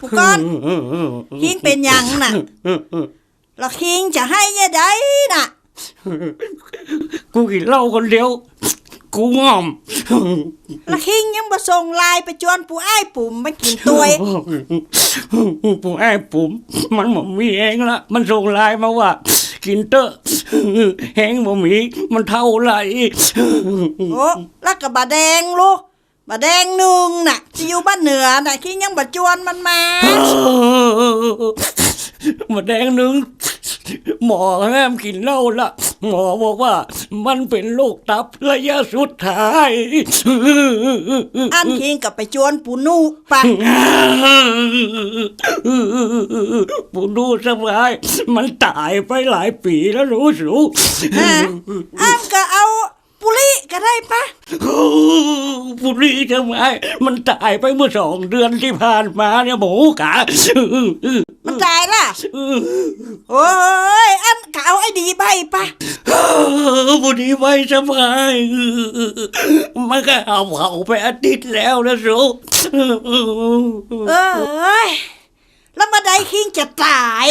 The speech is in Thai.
ผู้ก้อนคิงเป็นหยังน่ะแล้วคิงจะให้ยังไงน่ะ กูกินเหล้าคนเดียว กูง่อมแล้วคิงยังมาส่งไลน์ไปจวนผู้อ้ายปุ่มมากินตัวยผมไอ้ผมมันบ่มีเองละมันส่งไลน์มาว่า กินเตอร์แหงบ่มีมันเท่าไหร่โอ้แล้วก็บะแดงลูก บะแดงหนึ่งน่ะที่อยู่บ้านเหนือน่ะคิงยังบะจวนมันมามาแดงหนึ่งหมอแม่มกินเหล้าละหมอบอกว่ามันเป็นโรคตับระยะสุดท้าย อันคิงกับไปจวนปูนูปะปูดูสบาย มันตายไปหลายปีแล้วรู้สูฮะอ้ามก็เอาปุริก็ได้ปะ ปุรีทำไมมันตายไปเมื่อสองเดือนที่ผ่านมาเนี่ยหมูกะมันตายล่ะโอ้ยอันก็เอาไอ้ดีใบปะปุรีไม่สบายมันก็เอาเผาไปอาทิตย์แล้วนะสูเอ้ยแล้วมาได้คิงจะตาย